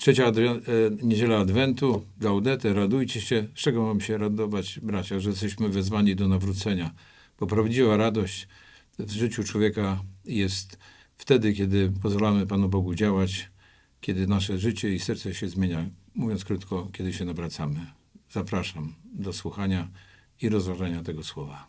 Trzecia adwe- e, niedziela Adwentu, Gaudete, radujcie się. Z czego mam się radować, bracia? Że jesteśmy wezwani do nawrócenia. Bo prawdziwa radość w życiu człowieka jest wtedy, kiedy pozwalamy Panu Bogu działać, kiedy nasze życie i serce się zmienia. Mówiąc krótko, kiedy się nawracamy. Zapraszam do słuchania i rozważania tego słowa.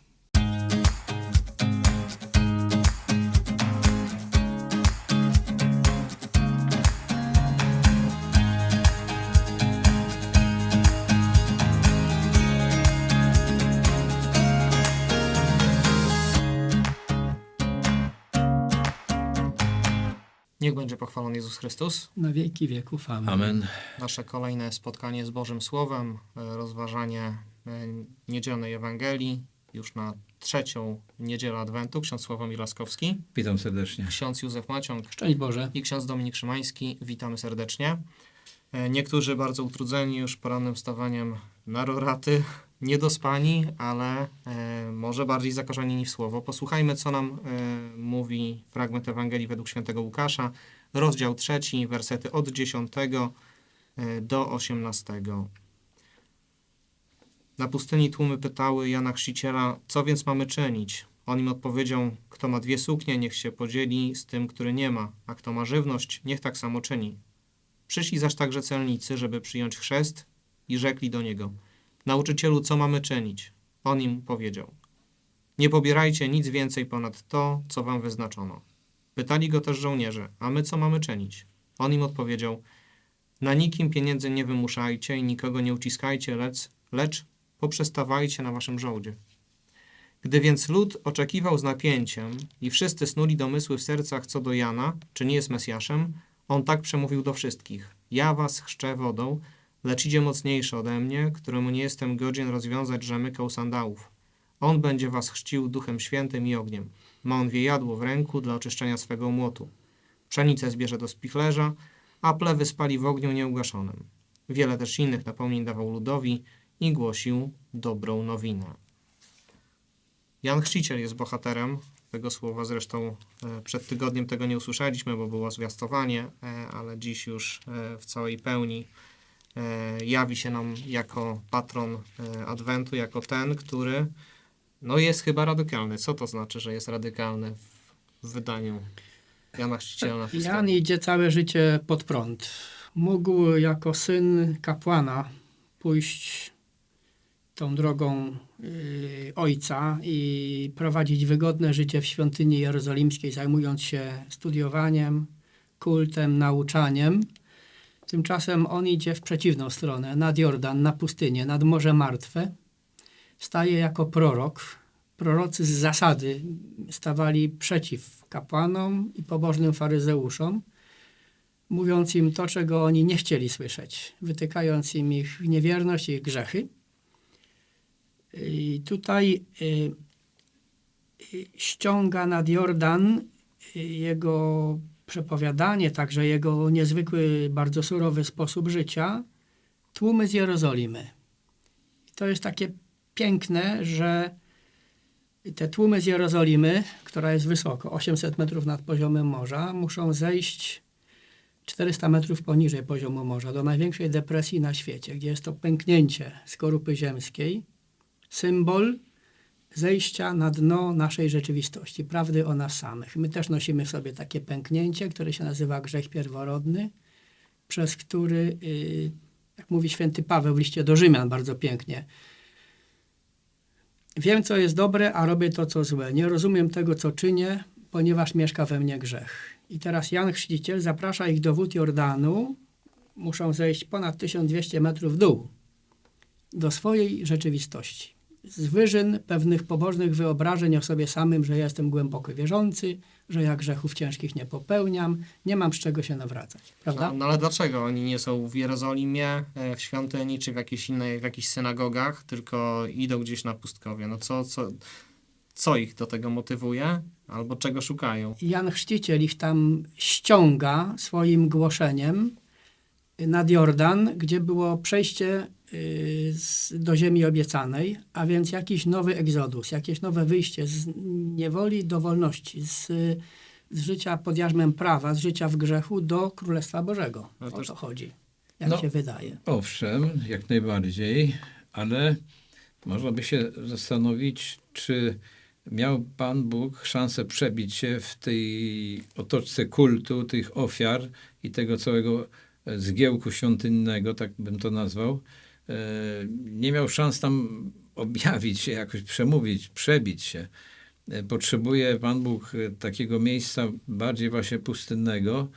Niech będzie pochwalony Jezus Chrystus. na wieki wieków. Amen. Amen. Nasze kolejne spotkanie z Bożym Słowem, e, rozważanie e, niedzielnej Ewangelii, już na trzecią niedzielę Adwentu. Ksiądz Sławomir Laskowski, Witam serdecznie. ksiądz Józef Maciąg Szczęść Boże. i ksiądz Dominik Szymański. Witamy serdecznie. E, Niektórzy bardzo utrudzeni już porannym wstawaniem na roraty, niedospani, ale e, może bardziej zakorzenieni w słowo. Posłuchajmy, co nam e, mówi fragment Ewangelii według świętego Łukasza, rozdział trzeci, wersety od 10 e, do 18. Na pustyni tłumy pytały Jana Chrzciciela, co więc mamy czynić? On im odpowiedział, kto ma dwie suknie, niech się podzieli z tym, który nie ma, a kto ma żywność, niech tak samo czyni. Przyszli zaś także celnicy, żeby przyjąć chrzest i rzekli do niego, nauczycielu, co mamy czynić? On im powiedział, nie pobierajcie nic więcej ponad to, co wam wyznaczono. Pytali go też żołnierze, a my co mamy czynić? On im odpowiedział, na nikim pieniędzy nie wymuszajcie i nikogo nie uciskajcie, lecz, lecz poprzestawajcie na waszym żołdzie. Gdy więc lud oczekiwał z napięciem i wszyscy snuli domysły w sercach co do Jana, czy nie jest Mesjaszem, on tak przemówił do wszystkich. Ja was chrzczę wodą, lecz idzie mocniejszy ode mnie, któremu nie jestem godzien rozwiązać rzemyką sandałów. On będzie was chrzcił duchem świętym i ogniem. Ma on wiejadło w ręku dla oczyszczenia swego młotu. Pszenicę zbierze do spichlerza, a plewy spali w ogniu nieugaszonym. Wiele też innych napomnień dawał ludowi i głosił dobrą nowinę. Jan Chrzciciel jest bohaterem tego słowa. Zresztą e, przed tygodniem tego nie usłyszeliśmy, bo było zwiastowanie, e, ale dziś już e, w całej pełni jawi się nam jako patron e, Adwentu, jako ten, który no jest chyba radykalny. Co to znaczy, że jest radykalny w, wydaniu Jana Chrzciciela Jan idzie całe życie pod prąd. Mógł jako syn kapłana pójść tą drogą y, ojca i prowadzić wygodne życie w świątyni jerozolimskiej, zajmując się studiowaniem, kultem, nauczaniem. Tymczasem on idzie w przeciwną stronę, nad Jordan, na pustynię, nad Morze Martwe. Staje jako prorok. Prorocy z zasady stawali przeciw kapłanom i pobożnym faryzeuszom, mówiąc im to, czego oni nie chcieli słyszeć, wytykając im ich niewierność i ich grzechy. I tutaj y, y, ściąga nad Jordan y, jego przepowiadanie, także jego niezwykły, bardzo surowy sposób życia, tłumy z Jerozolimy. I to jest takie piękne, że te tłumy z Jerozolimy, która jest wysoko, 800 metrów nad poziomem morza, muszą zejść 400 metrów poniżej poziomu morza, do największej depresji na świecie, gdzie jest to pęknięcie skorupy ziemskiej, symbol zejścia na dno naszej rzeczywistości, prawdy o nas samych. My też nosimy w sobie takie pęknięcie, które się nazywa grzech pierworodny, przez który, y, jak mówi święty Paweł w liście do Rzymian bardzo pięknie, Wiem, co jest dobre, a robię to, co złe. Nie rozumiem tego, co czynię, ponieważ mieszka we mnie grzech. I teraz Jan Chrzciciel zaprasza ich do wód Jordanu. Muszą zejść ponad 1200 metrów w dół do swojej rzeczywistości. Z wyżyn pewnych pobożnych wyobrażeń o sobie samym, że ja jestem głęboko wierzący, że ja grzechów ciężkich nie popełniam, nie mam z czego się nawracać. Prawda? No, no ale dlaczego oni nie są w Jerozolimie, e, w świątyni, czy w jakiejś innej, w jakichś synagogach, tylko idą gdzieś na pustkowie? No co, co, co ich do tego motywuje? Albo czego szukają? Jan Chrzciciel ich tam ściąga swoim głoszeniem nad Jordan, gdzie było przejście y, do ziemi obiecanej, a więc jakiś nowy egzodus, jakieś nowe wyjście z niewoli do wolności, z z życia pod jarzmem prawa, z życia w grzechu do Królestwa Bożego. Ale O też- to chodzi, jak No. się wydaje. Owszem, jak najbardziej, ale można by się zastanowić, czy miał Pan Bóg szansę przebić się w tej otoczce kultu, tych ofiar i tego całego zgiełku świątynnego, tak bym to nazwał. E, Nie miał szans tam objawić się, jakoś przemówić, przebić się. E, Potrzebuje Pan Bóg e, takiego miejsca bardziej właśnie pustynnego,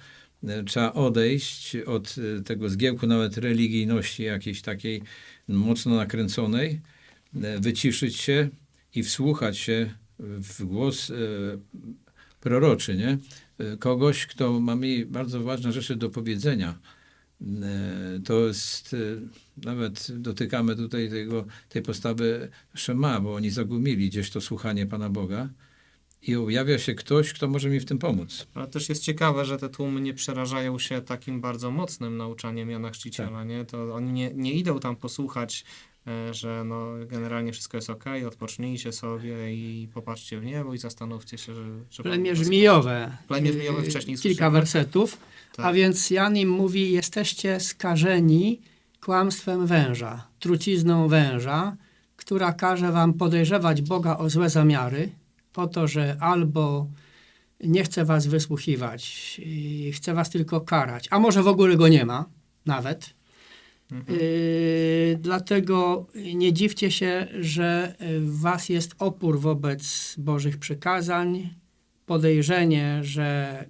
trzeba odejść od tego zgiełku nawet religijności jakiejś takiej mocno nakręconej, wyciszyć się i wsłuchać się w głos proroczy, nie? E, Kogoś, kto ma mi bardzo ważne rzeczy do powiedzenia. E, To jest, e, nawet dotykamy tutaj tego, tej postawy Szema, bo oni zagumili gdzieś to słuchanie Pana Boga i objawia się ktoś, kto może mi w tym pomóc. Ale też jest ciekawe, że te tłumy nie przerażają się takim bardzo mocnym nauczaniem Jana Chrzciciela, Tak. nie? To oni nie, nie idą tam posłuchać, że no, generalnie wszystko jest ok, odpocznijcie sobie i popatrzcie w niebo i zastanówcie się, że... że Plemię żmijowe. Plemię żmijowe y, wcześniej Kilka słyszałem. wersetów. Tak. A więc Jan im mówi, jesteście skażeni kłamstwem węża, trucizną węża, która każe wam podejrzewać Boga o złe zamiary, po to, że albo nie chce was wysłuchiwać, i chce was tylko karać, a może w ogóle go nie ma nawet. Mhm. Yy, dlatego nie dziwcie się, że w was jest opór wobec Bożych przykazań, podejrzenie, że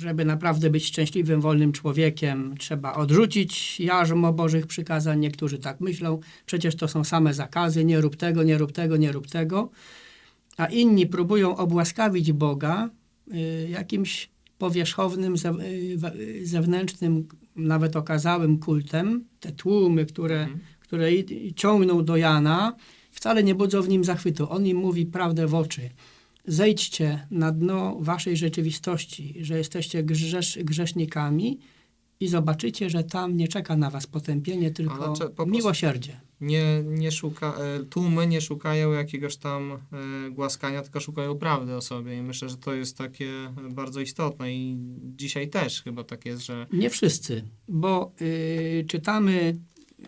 żeby naprawdę być szczęśliwym, wolnym człowiekiem, trzeba odrzucić jarzmo Bożych przykazań. Niektórzy tak myślą, przecież to są same zakazy, nie rób tego, nie rób tego, nie rób tego. A inni próbują obłaskawić Boga y, jakimś powierzchownym, y, y, zewnętrznym, nawet okazałym kultem. Te tłumy, które, Mhm. które ciągną do Jana, wcale nie budzą w nim zachwytu. On im mówi prawdę w oczy. Zejdźcie na dno waszej rzeczywistości, że jesteście grzesz, grzesznikami i zobaczycie, że tam nie czeka na was potępienie, tylko prostu- miłosierdzie. Nie, nie szuka, e, tłumy nie szukają jakiegoś tam e, głaskania, tylko szukają prawdy o sobie i myślę, że to jest takie bardzo istotne i dzisiaj też chyba tak jest, że Nie wszyscy, bo y, czytamy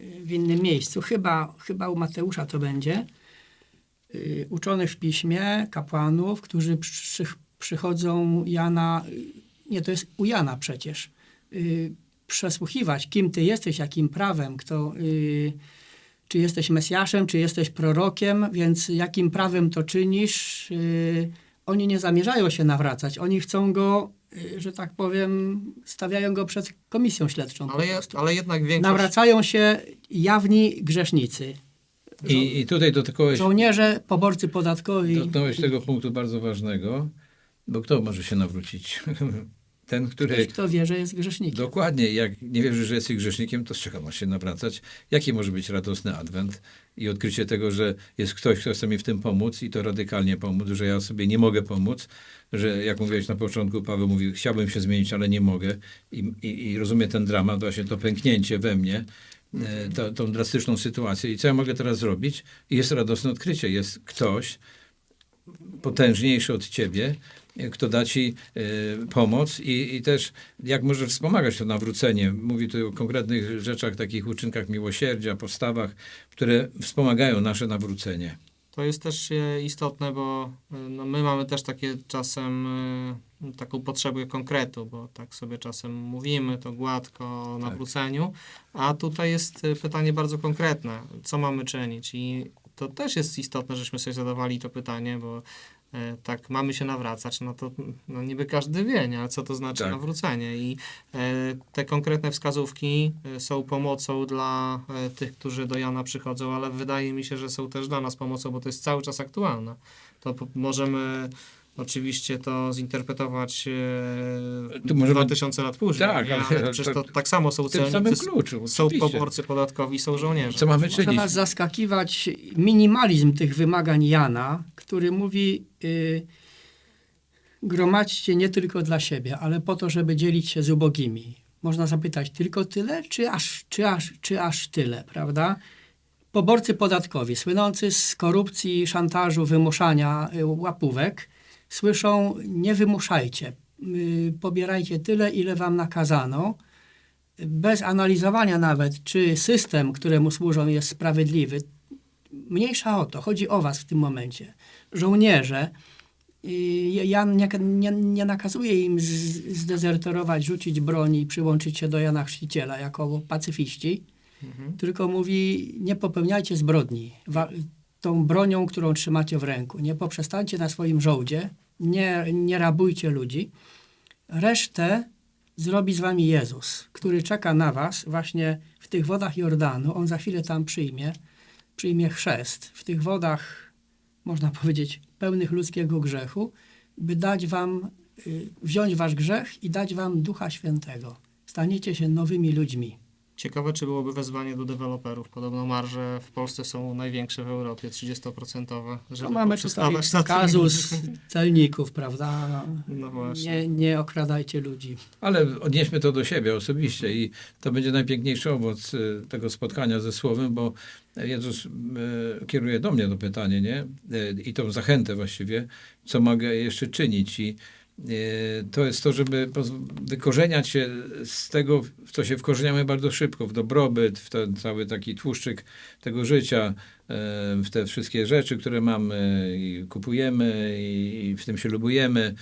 y, w innym miejscu, chyba, chyba u Mateusza to będzie, y, uczonych w piśmie, kapłanów, którzy przy, przychodzą Jana, y, nie, to jest u Jana przecież, y, przesłuchiwać, kim ty jesteś, jakim prawem, kto, y, czy jesteś Mesjaszem, czy jesteś prorokiem, więc jakim prawem to czynisz. y, Oni nie zamierzają się nawracać, oni chcą go, y, że tak powiem, stawiają go przed komisją śledczą. ale, ale jednak większość Nawracają się jawni grzesznicy. I, i tutaj dotknąłeś, Żołnierze, poborcy podatkowi. dotknąłeś tego punktu bardzo ważnego, bo kto może się nawrócić? Ten, który Ktoś, kto wie, że jest grzesznikiem. Dokładnie. Jak nie wierzysz, że jesteś grzesznikiem, to z czego masz się nawracać? Jaki może być radosny adwent i odkrycie tego, że jest ktoś, kto chce mi w tym pomóc i to radykalnie pomóc, że ja sobie nie mogę pomóc, że jak mówiłeś na początku, Paweł mówił, chciałbym się zmienić, ale nie mogę i, i, i rozumie ten dramat, właśnie to pęknięcie we mnie, e, to, tą drastyczną sytuację i co ja mogę teraz zrobić? I jest radosne odkrycie. Jest ktoś, potężniejszy od ciebie, kto da ci e, pomoc i, i też jak może wspomagać to nawrócenie. Mówi tu o konkretnych rzeczach, takich uczynkach miłosierdzia, postawach, które wspomagają nasze nawrócenie. To jest też e, istotne, bo e, no, my mamy też takie czasem taką potrzebę konkretu, bo tak sobie czasem mówimy to gładko o Tak. nawróceniu, a tutaj jest pytanie bardzo konkretne, co mamy czynić i to też jest istotne, żeśmy sobie zadawali to pytanie, bo tak mamy się nawracać, no to no niby każdy wie, nie? ale co to znaczy Tak. nawrócenie i e, te konkretne wskazówki e, są pomocą dla e, tych, którzy do Jana przychodzą, ale wydaje mi się, że są też dla nas pomocą, bo to jest cały czas aktualne. To możemy oczywiście to zinterpretować e, Tu możemy- 2000 lat później, Tak, nie? ale- ale przecież to to- tak samo są celnicy, kluczu. są poborcy podatkowi, są żołnierze. Co mamy Może czynić? nas zaskakiwać minimalizm tych wymagań Jana, który mówi y, gromadźcie nie tylko dla siebie, ale po to, żeby dzielić się z ubogimi. Można zapytać, tylko tyle, czy aż, czy aż, czy aż tyle, prawda? Poborcy podatkowi, słynący z korupcji, szantażu, wymuszania y, łapówek, słyszą, nie wymuszajcie. y, pobierajcie tyle, ile wam nakazano, bez analizowania nawet, czy system, któremu służą, jest sprawiedliwy. Mniejsza o to, chodzi o was w tym momencie. Żołnierze, y, Jan nie, nie, nie nakazuje im zdezerterować, rzucić broni i przyłączyć się do Jana Chrzciciela jako pacyfiści, Mhm. tylko mówi, nie popełniajcie zbrodni wa- tą bronią, którą trzymacie w ręku. Nie poprzestańcie na swoim żołdzie, nie, nie rabujcie ludzi. Resztę zrobi z wami Jezus, który czeka na was właśnie w tych wodach Jordanu. On za chwilę tam przyjmie, przyjmie chrzest. W tych wodach, można powiedzieć, pełnych ludzkiego grzechu, by dać wam, y, wziąć wasz grzech i dać wam Ducha Świętego. Staniecie się nowymi ludźmi. Ciekawe, czy byłoby wezwanie do deweloperów. Podobno marże w Polsce są największe w Europie, 30%. Żeby No mamy tutaj kazus celników, prawda? No właśnie. Nie, nie okradajcie ludzi. Ale odnieśmy to do siebie osobiście i to będzie najpiękniejszy owoc y, tego spotkania ze Słowem, bo Jezus y, kieruje do mnie to pytanie, nie? Y, I tą zachętę właściwie, co mogę jeszcze czynić i to jest to, żeby wykorzeniać się z tego, w co się wkorzeniamy bardzo szybko, w dobrobyt, w ten cały taki tłuszczyk tego życia, y, w te wszystkie rzeczy, które mamy i kupujemy i w tym się lubujemy.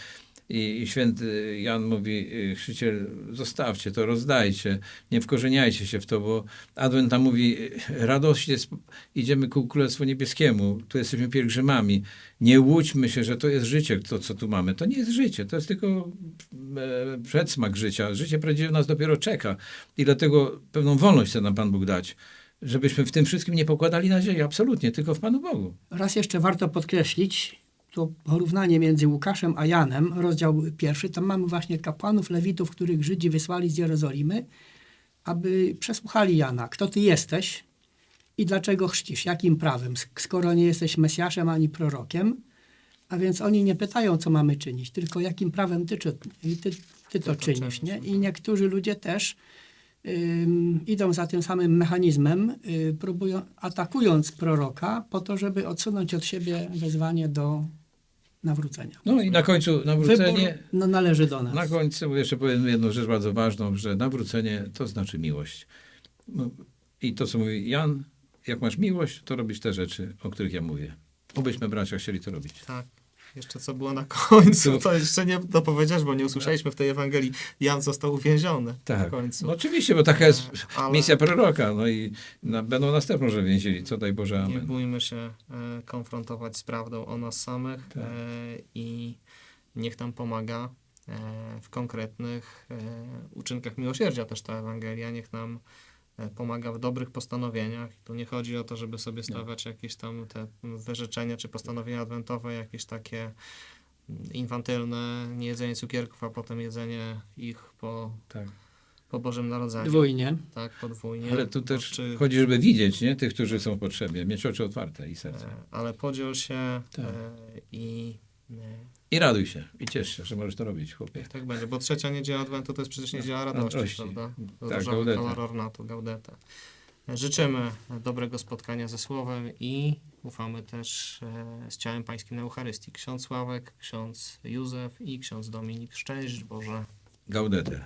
I, I święty Jan mówi, y, chrzciciel, zostawcie to, rozdajcie, nie wkorzeniajcie się w to, bo Adwent tam mówi, y, radość jest, idziemy ku Królestwu Niebieskiemu, tu jesteśmy pielgrzymami. Nie łudźmy się, że to jest życie, to co tu mamy. To nie jest życie, to jest tylko e, przedsmak życia. Życie prawdziwe nas dopiero czeka i dlatego pewną wolność chce nam Pan Bóg dać, żebyśmy w tym wszystkim nie pokładali nadziei, absolutnie, tylko w Panu Bogu. Raz jeszcze warto podkreślić to porównanie między Łukaszem a Janem, rozdział pierwszy. Tam mamy właśnie kapłanów, lewitów, których Żydzi wysłali z Jerozolimy, aby przesłuchali Jana. Kto ty jesteś i dlaczego chrzcisz? Jakim prawem? sk- Skoro nie jesteś Mesjaszem ani prorokiem. A więc oni nie pytają, co mamy czynić, tylko jakim prawem ty, ty, ty, to czynisz. Nie? I niektórzy ludzie też idą za tym samym mechanizmem, y, próbują, atakując proroka po to, żeby odsunąć od siebie wezwanie do nawrócenia. No i na końcu nawrócenie... Wybór no, należy do nas. Na końcu jeszcze powiem jedną rzecz bardzo ważną, że nawrócenie to znaczy miłość. No, I to, co mówi Jan, jak masz miłość, to robisz te rzeczy, o których ja mówię. Obyśmy bracia chcieli to robić. Tak. Jeszcze co było na końcu, Tu- to jeszcze nie dopowiedziałeś, bo nie usłyszeliśmy w tej Ewangelii. Jan został uwięziony na Tak. końcu. No, oczywiście, bo taka jest Ale- misja proroka. No i na, będą następną, że więzieli. Co daj Boże, Nie amen. bójmy się e, konfrontować z prawdą o nas samych Tak. e, i niech nam pomaga e, w konkretnych e, uczynkach miłosierdzia też ta Ewangelia. Niech nam e, pomaga w dobrych postanowieniach. Tu nie chodzi o to, żeby sobie stawiać jakieś tam te wyrzeczenia czy postanowienia adwentowe, jakieś takie mm, infantylne, nie jedzenie cukierków, a potem jedzenie ich po, Tak. po Bożym Narodzeniu. Dwójnie. Tak, podwójnie. Ale tu też czy- chodzi, żeby widzieć nie? tych, którzy są w potrzebie, mieć oczy otwarte i serce. E, ale podziel się Tak. e, i I raduj się, i ciesz się, że możesz to robić, chłopie. tak będzie, bo trzecia niedziela Adwentu to jest przecież niedziela radości, Radości. prawda? Tak, gaudete. kolor ornatu, gaudete. E, Życzymy dobrego spotkania ze Słowem i ufamy też e, z ciałem pańskim na Eucharystii. Ksiądz Sławek, ksiądz Józef i ksiądz Dominik. Szczęść Boże. Gaudete.